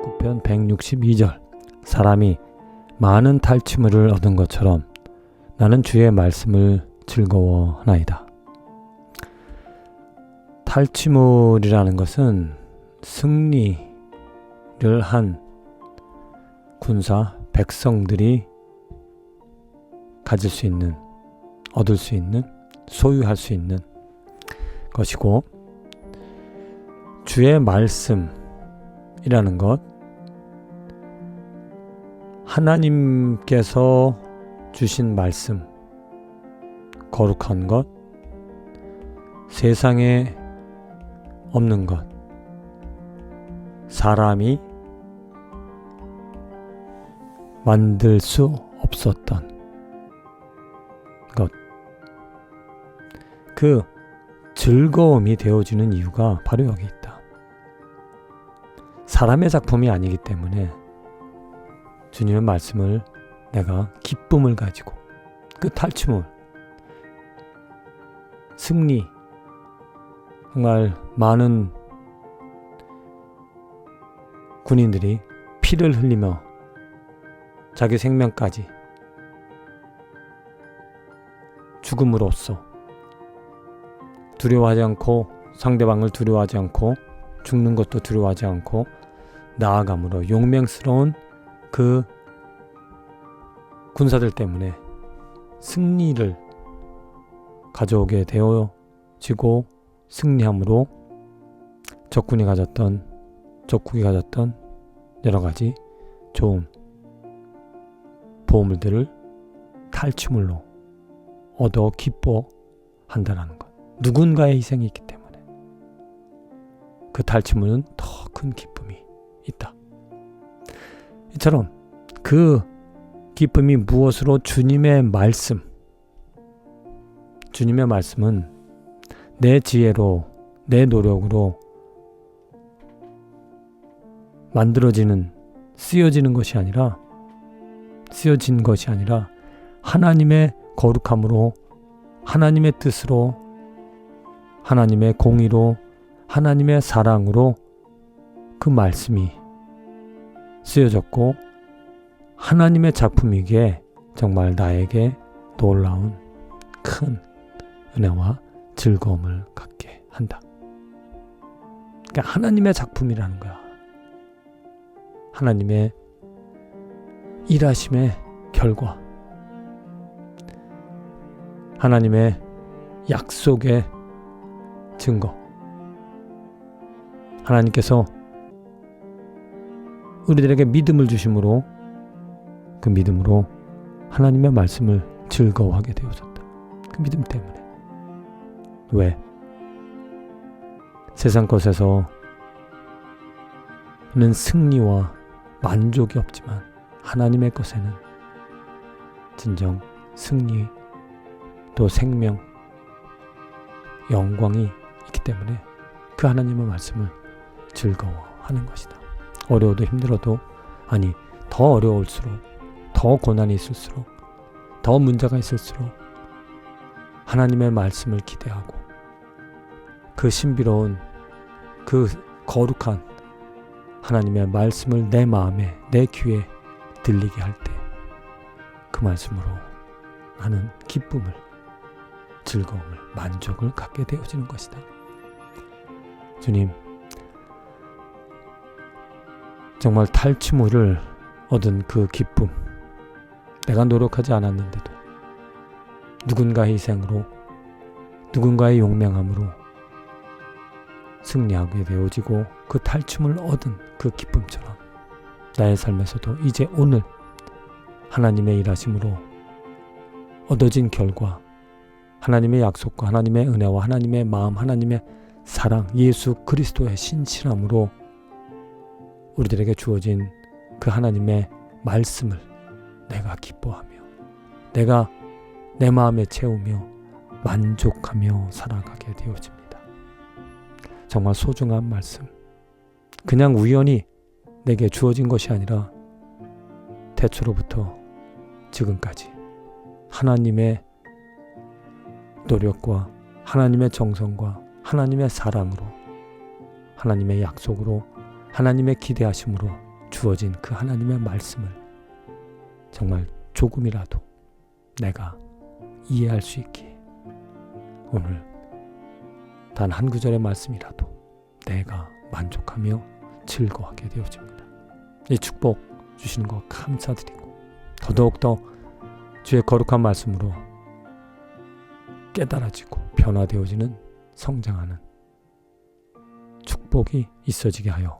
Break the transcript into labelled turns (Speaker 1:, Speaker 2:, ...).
Speaker 1: 19편 162절 사람이 많은 탈취물을 얻은 것처럼 나는 주의 말씀을 즐거워하나이다. 탈취물이라는 것은 승리를 한 군사 백성들이 가질 수 있는 얻을 수 있는 소유할 수 있는 것이고 주의 말씀이라는 것 하나님께서 주신 말씀 거룩한 것 세상에 없는 것 사람이 만들 수 없었던 것. 그 즐거움이 되어지는 이유가 바로 여기 있다. 사람의 작품이 아니기 때문에 주님의 말씀을 내가 기쁨을 가지고 그 탈취물, 승리, 정말 많은 군인들이 피를 흘리며 자기 생명까지 죽음으로써 두려워하지 않고 상대방을 두려워하지 않고 죽는 것도 두려워하지 않고 나아감으로 용맹스러운 그 군사들 때문에 승리를 가져오게 되어지고 승리함으로 적군이 가졌던 적국이 가졌던 여러 가지 좋은 보물들을 탈취물로 얻어 기뻐한다는 것. 누군가의 희생이 있기 때문에 그 탈취물은 더 큰 기쁨이 있다. 이처럼 그 기쁨이 무엇으로 주님의 말씀, 주님의 말씀은 내 지혜로, 내 노력으로 만들어지는, 쓰여지는 것이 아니라, 쓰여진 것이 아니라 하나님의 거룩함으로, 하나님의 뜻으로, 하나님의 공의로, 하나님의 사랑으로 그 말씀이 쓰여졌고, 하나님의 작품이기에 정말 나에게 놀라운 큰 은혜와 즐거움을 갖게 한다. 그러니까 하나님의 작품이라는 거야. 하나님의 일하심의 결과. 하나님의 약속의 증거. 하나님께서 우리들에게 믿음을 주심으로 그 믿음으로 하나님의 말씀을 즐거워하게 되어졌다. 그 믿음 때문에. 왜? 세상 것에서는 승리와 만족이 없지만 하나님의 것에는 진정 승리 또 생명 영광이 있기 때문에 그 하나님의 말씀을 즐거워하는 것이다. 어려워도 힘들어도 아니 더 어려울수록 더 고난이 있을수록 더 문제가 있을수록 하나님의 말씀을 기대하고 그 신비로운 그 거룩한 하나님의 말씀을 내 마음에 내 귀에 들리게 할 때 그 말씀으로 나는 기쁨을 즐거움을 만족을 갖게 되어지는 것이다. 주님 정말 탈취물을 얻은 그 기쁨. 내가 노력하지 않았는데도 누군가의 희생으로 누군가의 용맹함으로 승리하게 되어지고 그 탈춤을 얻은 그 기쁨처럼 나의 삶에서도 이제 오늘 하나님의 일하심으로 얻어진 결과 하나님의 약속과 하나님의 은혜와 하나님의 마음 하나님의 사랑 예수 그리스도의 신실함으로 우리들에게 주어진 그 하나님의 말씀을 내가 기뻐하며 내가 내 마음에 채우며 만족하며 살아가게 되어집니다. 정말 소중한 말씀. 그냥 우연히 내게 주어진 것이 아니라 태초로부터 지금까지 하나님의 노력과 하나님의 정성과 하나님의 사랑으로 하나님의 약속으로 하나님의 기대하심으로 주어진 그 하나님의 말씀을 정말 조금이라도 내가 이해할 수 있기에 오늘 단 한 구절의 말씀이라도 내가 만족하며 즐거워하게 되어집니다. 이 축복 주시는 거 감사드리고 더더욱더 주의 거룩한 말씀으로 깨달아지고 변화되어지는 성장하는 축복이 있어지게 하여